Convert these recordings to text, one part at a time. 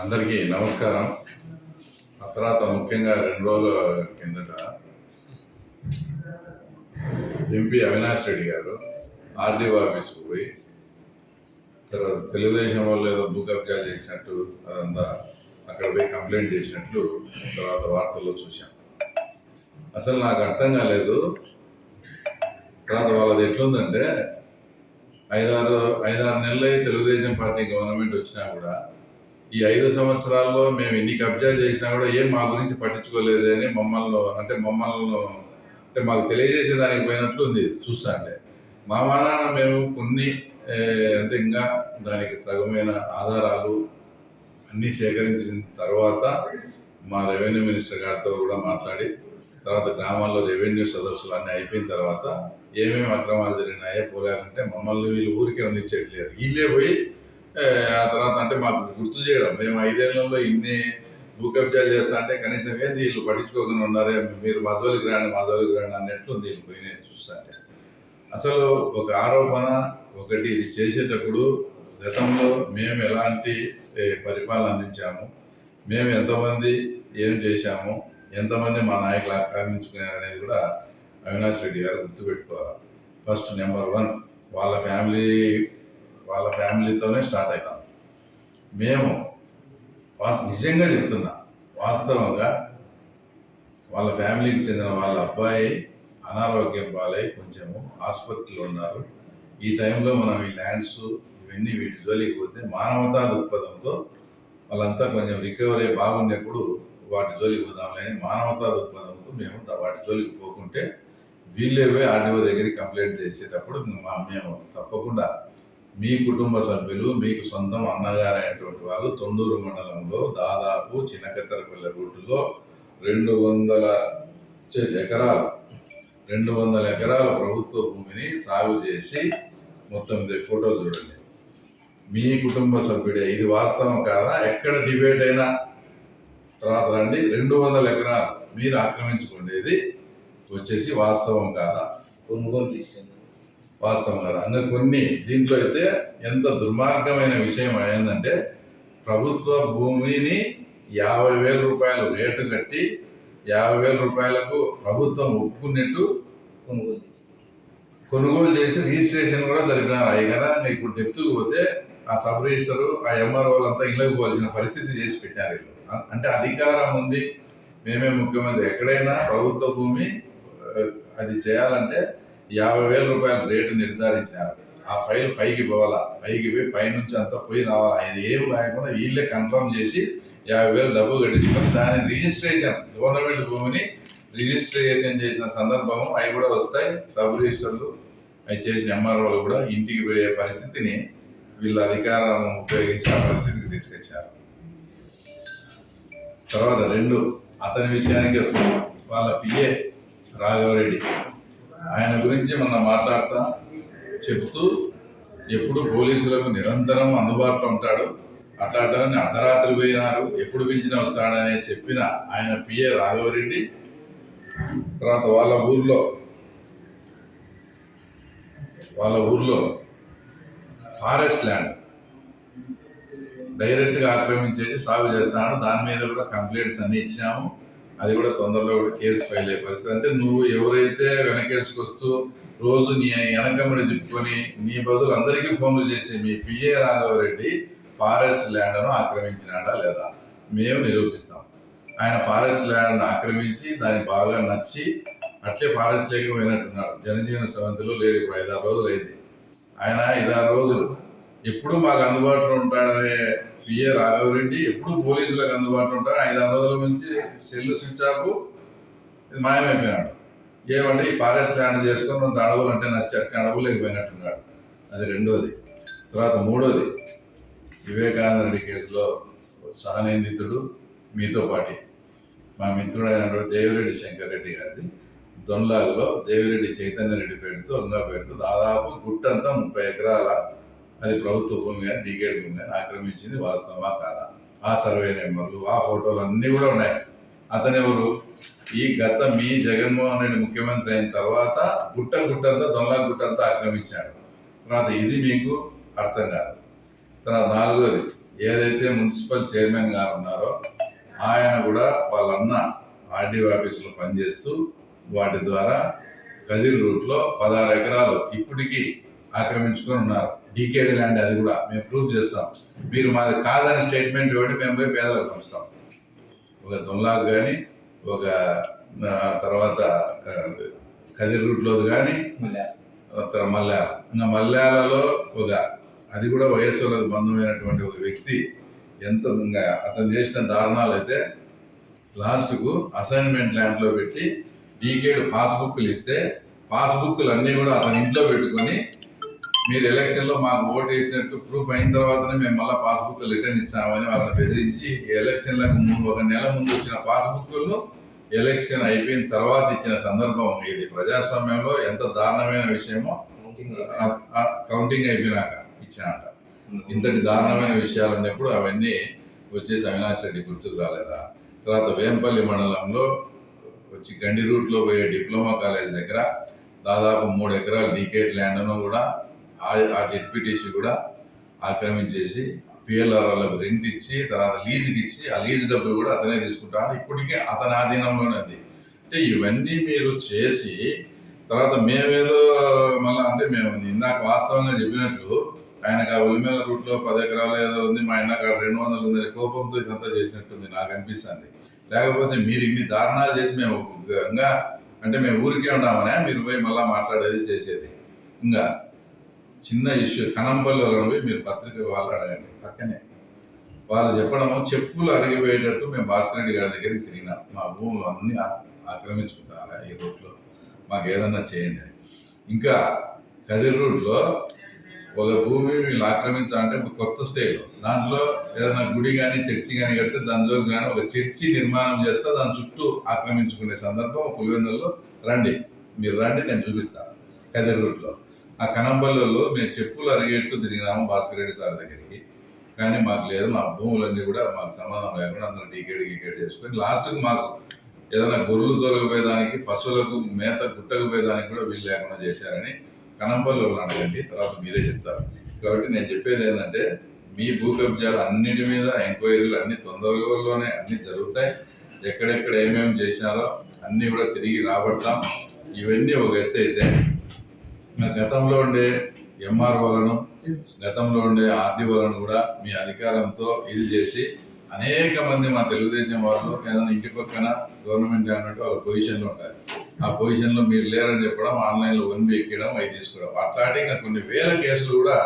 అందరికీ నమస్కారం. ఆ తర్వాత ముఖ్యంగా రెండు రోజుల కిందట ఎంపీ అవినాష్ రెడ్డి గారు ఆర్డీఓ ఆఫీస్కి పోయి తర్వాత తెలుగుదేశం వాళ్ళు ఏదో భూ కబ్జాలు చేసినట్టు అదంతా అక్కడ పోయి కంప్లైంట్ చేసినట్లు తర్వాత వార్తల్లో చూశాం. అసలు నాకు అర్థం కాలేదు. తర్వాత వాళ్ళది ఎట్లుందంటే ఐదారు ఐదారు నెలలు తెలుగుదేశం పార్టీ గవర్నమెంట్ వచ్చినా కూడా ఈ ఐదు సంవత్సరాల్లో మేము ఎన్ని కబ్జాలు చేసినా కూడా ఏం మా గురించి పట్టించుకోలేదు అని మమ్మల్ని అంటే మమ్మల్ని అంటే మాకు తెలియజేసే దానికి పోయినట్లు ఉంది చూస్తా అంటే. మా మానాన్న మేము కొన్ని అంటే ఇంకా దానికి తగమైన ఆధారాలు అన్నీ సేకరించిన తర్వాత మా రెవెన్యూ మినిస్టర్ గారితో కూడా మాట్లాడి తర్వాత గ్రామాల్లో రెవెన్యూ సదస్సులు అన్నీ అయిపోయిన తర్వాత ఏమేమి అక్రమాలు జరిగినాయో పోలేదంటే మమ్మల్ని వీళ్ళు ఊరికే ఉండించట్లేదు వీళ్ళే పోయి ఆ తర్వాత అంటే మాకు గుర్తు చేయడం మేము ఐదేళ్ళలో ఇన్ని భూ కబ్జాలు చేస్తా అంటే కనీసం ఏంది వీళ్ళు పట్టించుకోకుండా ఉన్నారే మీరు మా రాండి మా రాండి అన్నట్లు వీళ్ళు పోయినది చూస్తుంటే అసలు ఒక ఆరోపణ ఒకటి ఇది చేసేటప్పుడు గతంలో మేము ఎలాంటి పరిపాలన అందించాము మేము ఎంతమంది ఏం చేశాము ఎంతమంది మా నాయకులు ఆక్రమించుకున్నారు అనేది కూడా అవినాష్ రెడ్డి గారు గుర్తుపెట్టుకోవాలి. ఫస్ట్ నెంబర్ వన్ వాళ్ళ ఫ్యామిలీ వాళ్ళ ఫ్యామిలీతోనే స్టార్ట్ అవుతాం. మేము వాస్ నిజంగా చెప్తున్నా వాస్తవంగా వాళ్ళ ఫ్యామిలీకి చెందిన వాళ్ళ అబ్బాయి అనారోగ్యం పాలై కొంచెము ఆసుపత్రిలో ఉన్నారు. ఈ టైంలో మనం ఈ ల్యాండ్స్ ఇవన్నీ వీటి జోలికి పోతే మానవతా దృక్పథంతో వాళ్ళంతా కొంచెం రికవరీ బాగున్నప్పుడు వాటి జోలికి పోదాంలే అని మానవతా దృక్పథంతో మేము వాటి జోలికి పోకుంటే వీళ్ళే పోయి ఆర్డీఓ దగ్గరికి కంప్లైంట్ చేసేటప్పుడు మా మేము తప్పకుండా మీ కుటుంబ సభ్యులు మీకు సొంతం అన్నగారైనటువంటి వాళ్ళు తొండూరు మండలంలో దాదాపు చిన్నకత్తరపల్లి రూటులో రెండు వందల ఎకరాలు రెండు వందల ఎకరాల ప్రభుత్వ భూమిని సాగు చేసి మొత్తం ఇది ఫోటో చూడండి. మీ కుటుంబ సభ్యుడే ఇది వాస్తవం కాదా? ఎక్కడ డిబేట్ అయినా తర్వాత రండి. రెండు వందల ఎకరాలు మీరు ఆక్రమించుకునేది వచ్చేసి వాస్తవం కాదా? కొనుగోలు చేసింది వాస్తవం కదా. ఇంకా కొన్ని దీంట్లో అయితే ఎంత దుర్మార్గమైన విషయం ఏంటంటే ప్రభుత్వ భూమిని యాభై వేల రూపాయలు రేటు కట్టి యాభై వేల రూపాయలకు ప్రభుత్వం ఒప్పుకున్నట్టు కొనుగోలు చేసి రిజిస్ట్రేషన్ కూడా జరిపినారు. అయ్యగారా ఇప్పుడు డెప్త్కి పోతే ఆ సబ్ రిజిస్టర్ ఆ ఎంఆర్ఓ అంతా ఇళ్ళకి పోవాల్సిన పరిస్థితి చేసి పెట్టారు అంటే అధికారం ఉంది. మేమే ముఖ్యమంత్రి. ఎక్కడైనా ప్రభుత్వ భూమి అది చేయాలంటే యాభై వేల రూపాయల రేటు నిర్ధారించారు. ఆ ఫైల్ పైకి పోవాలా? పైకి పోయి పైనుంచి అంతా పోయి రావాలా? ఇది ఏం రాయకుండా వీళ్ళే కన్ఫర్మ్ చేసి యాభై వేలు డబ్బు కట్టించుకొని దాని రిజిస్ట్రేషన్ గవర్నమెంట్ భూమిని రిజిస్ట్రేషన్ చేసిన సందర్భం అవి కూడా వస్తాయి. సబ్ రిజిస్టర్లు అవి చేసిన ఎంఆర్ఓలు కూడా ఇంటికి పోయే పరిస్థితిని వీళ్ళ అధికారం ఉపయోగించి ఆ పరిస్థితికి తీసుకొచ్చారు. తర్వాత రెండు అతని విషయానికి వస్తుంది వాళ్ళ పిఏ రాఘవరెడ్డి. ఆయన గురించి మనం మాట్లాడతా? చెప్తూ ఎప్పుడు పోలీసులకు నిరంతరం అందుబాటులో ఉంటాడు. అట్లాంటి అర్ధరాత్రి పోయినారు. ఎప్పుడు పిలిచినా వస్తాడనే చెప్పిన ఆయన పిఏ రాఘవరెడ్డి తర్వాత వాళ్ళ ఊర్లో వాళ్ళ ఊర్లో ఫారెస్ట్ ల్యాండ్ డైరెక్ట్గా ఆక్రమించేసి సాగు చేస్తాడు. దాని మీద కూడా కంప్లైంట్స్ అన్ని ఇచ్చాము. అది కూడా తొందరలో కూడా కేసు ఫైల్ అయ్యే పరిస్థితి. అంటే నువ్వు ఎవరైతే వెనకేసుకొస్తూ రోజు నీ వెనకమ్మడి తిప్పుకొని నీ బదులు అందరికీ ఫోన్లు చేసి మీ పిఏ రాఘవరెడ్డి ఫారెస్ట్ ల్యాండ్ను ఆక్రమించినాడా లేదా? మేము నిరూపిస్తాం. ఆయన ఫారెస్ట్ ల్యాండ్ ఆక్రమించి దాన్ని బాగా నచ్చి అట్లే ఫారెస్ట్ లేకపోయినట్టున్నాడు. జనజీవన సవంతిలో లేడు. ఇప్పుడు ఐదారు రోజులు అయింది ఆయన ఐదారు రోజులు ఎప్పుడు మాకు అందుబాటులో ఉంటాడనే పిఏ రాఘవరెడ్డి ఎప్పుడు పోలీసులకు అందుబాటులో ఉంటాడు. ఐదు రోజుల నుంచి సెల్ స్విచ్ ఆఫ్. మాయమైపోయినాడు. ఏమంటే ఈ ఫారెస్ట్ ల్యాండ్ చేసుకొని కొంత అడవులు అంటే నచ్చి అట్లా అడవులు లేకపోయినట్టున్నాడు. అది రెండోది. తర్వాత మూడోది. వివేకానంద రెడ్డి కేసులో సహనిందితుడు మీతో పాటి. మా మిత్రుడైనటువంటి దేవిరెడ్డి శంకర్ రెడ్డి గారిది. దొన్లాల్లో దేవిరెడ్డి చైతన్య రెడ్డి పేరుతో ఇంకా పేరుతో దాదాపు గుట్టంతా ముప్పై ఎకరాల అది ప్రభుత్వ భూమి కానీ డీకేడ్ భూమి కానీ ఆక్రమించింది వాస్తవమా కాదా? ఆ సర్వే నెంబర్లు ఆ ఫోటోలు అన్నీ కూడా ఉన్నాయి. అతను ఎవరు? ఈ గత మీ జగన్మోహన్ రెడ్డి ముఖ్యమంత్రి అయిన తర్వాత గుట్ట గుట్టంతా దొంగ గుట్టంతా ఆక్రమించాడు. తర్వాత ఇది మీకు అర్థం కాదు. తర్వాత నాలుగోది ఏదైతే మున్సిపల్ చైర్మన్ గారు ఉన్నారో ఆయన కూడా వాళ్ళన్న ఆర్డీఓ ఆఫీసులో పనిచేస్తూ వాటి ద్వారా కదిరి రూట్లో పదహారు ఎకరాలు ఇప్పటికీ ఆక్రమించుకొని ఉన్నారు. డీకేడీ ల్యాండ్ అది కూడా మేము ప్రూవ్ చేస్తాం. మీరు మాది కాదని స్టేట్మెంట్ ఇవ్వండి మేము పోయి పేదలకు పంచుతాం. ఒక దొంలాకు కానీ ఒక తర్వాత కదిరి రూట్లోది కానీ తర్వాత మల్యాల ఇంకా మల్యాలలో ఒక అది కూడా వయస్సులకు బంధువైనటువంటి ఒక వ్యక్తి ఎంత ఇంకా అతను చేసిన దారుణాలు అయితే లాస్ట్కు అసైన్మెంట్ ల్యాండ్లో పెట్టి డీకేడ్ పాస్బుక్లు ఇస్తే పాస్బుక్లు అన్నీ కూడా అతని ఇంట్లో పెట్టుకొని మీరు ఎలక్షన్లో మాకు ఓటు వేసినట్టు ప్రూఫ్ అయిన తర్వాతనే మేము మళ్ళీ పాస్బుక్ రిటర్న్ ఇచ్చామని వాళ్ళని బెదిరించి ఎలక్షన్లకు ముందు ఒక నెల ముందు వచ్చిన పాస్బుక్లను ఎలక్షన్ అయిపోయిన తర్వాత ఇచ్చిన సందర్భం ఇది. ప్రజాస్వామ్యంలో ఎంత దారుణమైన విషయమో కౌంటింగ్ అయిపోయినాక ఇచ్చినట ఇంతటి దారుణమైన విషయాలు ఉన్నప్పుడు అవన్నీ వచ్చేసి అవినాష్ రెడ్డి గుర్తుకు రాలేదా? తర్వాత వేంపల్లి మండలంలో వచ్చి గండి రూట్లో పోయే డిప్లొమా కాలేజ్ దగ్గర దాదాపు మూడు ఎకరాల డీకేట్ ల్యాండ్ను కూడా ఆ ఆ జెడ్పీటీసీ కూడా ఆక్రమించేసి పిఎల్ఆర్ రెంట్ ఇచ్చి తర్వాత లీజుకి ఇచ్చి ఆ లీజు డబ్బులు కూడా అతనే తీసుకుంటాడు ఇప్పటికే అతని ఆధీనంలోనే ఉంది. అంటే ఇవన్నీ మీరు చేసి తర్వాత మేమేదో మళ్ళీ అంటే మేము ఇందాక వాస్తవంగా చెప్పినట్లు ఆయనకు ఆ ఉలిమేల రూట్లో పది ఎకరాలు ఏదో ఉంది మా ఆయన అక్కడ రెండు వందలు ఉంది కోపంతో ఇదంతా చేసినట్టుంది నాకు అనిపిస్తుంది. లేకపోతే మీరు ఇన్ని దారుణాలు చేసి మేము ఇంకా అంటే మేము ఊరికే ఉన్నామనే మీరు పోయి మళ్ళీ మాట్లాడేది చేసేది. ఇంకా చిన్న ఇష్యూ కనంపల్లి పోయి మీరు పత్రిక వాళ్ళు అడగండి. పక్కనే. వాళ్ళు చెప్పడము చెప్పులు అరిగిపోయేటట్టు మేము భాస్కర్ రెడ్డి గారి దగ్గరికి తిరిగినాం. మా భూములు అన్ని ఆక్రమించుకుంటారా ఈ రూట్లో మాకు ఏదన్నా చేయండి ఇంకా కదిరి రూట్లో ఒక భూమి వీళ్ళు ఆక్రమించాలంటే కొత్త స్టైల్. దాంట్లో ఏదైనా గుడి కానీ చర్చి కానీ కడితే దాని కానీ ఒక చర్చి నిర్మాణం చేస్తే దాని చుట్టూ ఆక్రమించుకునే సందర్భం పులివెందుల్లో రండి. మీరు రండి నేను చూపిస్తాను కదిరి రూట్లో ఆ కనంబల్లలో మేము చెప్పులు అరిగేట్టు తిరిగినాము భాస్కర్ రెడ్డి సార్ దగ్గరికి. కానీ మాకు లేదు మా భూములన్నీ కూడా మాకు సమాధానం లేకుండా అందరూ టీకెట్ గీకెట్ చేసుకొని లాస్ట్కి మాకు ఏదైనా గొర్రెలు తొలగిపోయేదానికి పశువులకు మేత గుట్టకపోయేదానికి కూడా వీలు లేకుండా చేశారని కనంపల్లి అడగండి తర్వాత మీరే చెప్తారు. కాబట్టి నేను చెప్పేది ఏంటంటే మీ భూ కబ్జాలు అన్నిటి మీద ఎంక్వైరీలు అన్ని తొందరలోనే అన్ని జరుగుతాయి. ఎక్కడెక్కడ ఏమేమి చేశారో అన్నీ కూడా తిరిగి రాబడతాం. ఇవన్నీ ఒక ఎత్తు అయితే గతంలో ఉండే ఎంఆర్ఓలను గతంలో ఉండే ఆర్డీఓలను కూడా మీ అధికారంతో ఇది చేసి అనేక మంది మా తెలుగుదేశం వాళ్ళు ఏదైనా ఇంటి పక్కన గవర్నమెంట్ అన్నట్టు వాళ్ళ పొజిషన్లో ఉంటారు. ఆ పొజిషన్లో మీరు లేరని చెప్పడం ఆన్లైన్లో వన్ ఎక్కడం అవి తీసుకోవడం. అట్లాంటి ఇంకా కొన్ని వేల కేసులు కూడా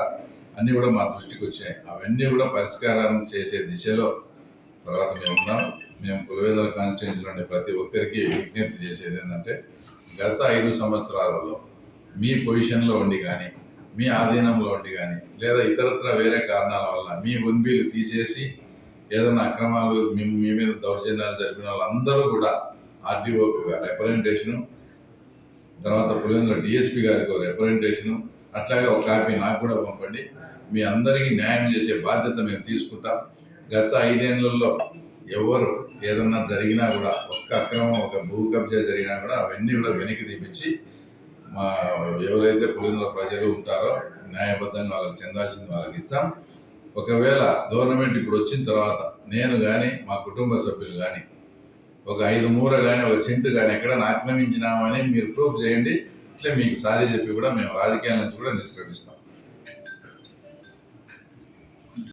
అన్నీ కూడా మా దృష్టికి వచ్చాయి. అవన్నీ కూడా పరిష్కారం చేసే దిశలో తర్వాత మేము ఉన్నాం. మేము పులివెందుల కాన్స్టిట్యూన్సీలో ఉండే ప్రతి ఒక్కరికి విజ్ఞప్తి చేసేది ఏంటంటే గత ఐదు సంవత్సరాలలో మీ పొజిషన్లో ఉండి కానీ మీ ఆధీనంలో ఉండి కానీ లేదా ఇతరత్ర వేరే కారణాల వల్ల మీ ఉన్బీలు తీసేసి ఏదైనా అక్రమాలు మీ మీ మీద దౌర్జన్యాలు జరిపిన వాళ్ళందరూ కూడా ఆర్డీఓకి రిప్రజెంటేషను తర్వాత పులివెందుల డిఎస్పీ గారికి రిప్రజెంటేషను అట్లాగే ఒక కాపీ నాకు కూడా పంపండి. మీ అందరికీ న్యాయం చేసే బాధ్యత మేము తీసుకుంటాం. గత ఐదేళ్ళలో ఎవరు ఏదన్నా జరిగినా కూడా ఒక్క అక్రమం ఒక భూ కబ్జా జరిగినా కూడా అవన్నీ కూడా వెనక్కి తీపించి మా ఎవరైతే పులిందుల ప్రజలు ఉంటారో న్యాయబద్ధంగా వాళ్ళకి చెందాల్సింది వాళ్ళకి ఇస్తాం. ఒకవేళ గవర్నమెంట్ ఇప్పుడు వచ్చిన తర్వాత నేను కానీ మా కుటుంబ సభ్యులు కానీ ఒక ఐదు మూర కానీ ఒక సెంటు కానీ ఎక్కడైనా ఆక్రమించినామని మీరు ప్రూఫ్ చేయండి. ఇట్లే మీకు సారీ చెప్పి కూడా మేము రాజకీయాల నుంచి కూడా నిష్క్రమిస్తాం.